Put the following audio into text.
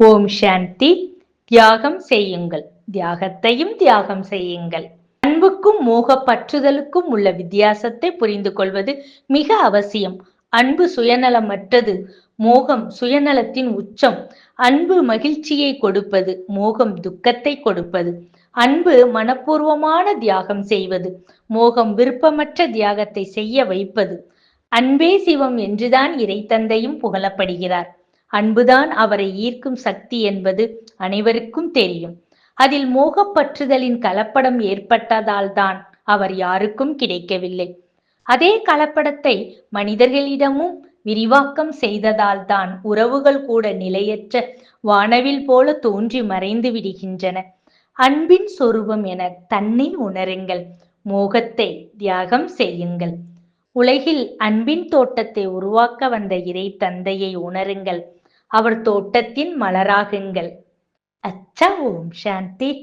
ஓம் சாந்தி. தியாகம் செய்யுங்கள். தியாகத்தையும் தியாகம் செய்யுங்கள். அன்புக்கும் மோக பற்றுதலுக்கும் உள்ள வித்தியாசத்தை புரிந்து கொள்வது மிக அவசியம். அன்பு சுயநலமற்றது. மோகம் சுயநலத்தின் உச்சம். அன்பு மகிழ்ச்சியை கொடுப்பது மோகம் துக்கத்தை கொடுப்பது. அன்பு மனப்பூர்வமான தியாகம் செய்வது மோகம் விருப்பமற்ற தியாகத்தை செய்ய வைப்பது. அன்பே சிவம் என்றுதான் இறைத்தந்தையும் புகழப்படுகிறார். அன்புதான் அவரை ஈர்க்கும் சக்தி என்பது அனைவருக்கும் தெரியும். அதில் மோகப்பற்றுதலின் கலப்படம் ஏற்பட்டதால் தான் அவர் யாருக்கும் கிடைக்கவில்லை. அதே கலப்படத்தை மனிதர்களிடமும் விரிவாக்கம் செய்ததால் தான் உறவுகள் கூட நிலையற்ற வானவில் போல தோன்றி மறைந்து விடுகின்றன. அன்பின் சொரூபம் என தன்னை உணருங்கள். மோகத்தை தியாகம் செய்யுங்கள். உலகில் அன்பின் தோட்டத்தை உருவாக்க வந்த இறை தந்தையை உணருங்கள். அவர் தோட்டத்தின் மலராகுங்கள். அச்சா ஓம் சாந்தி.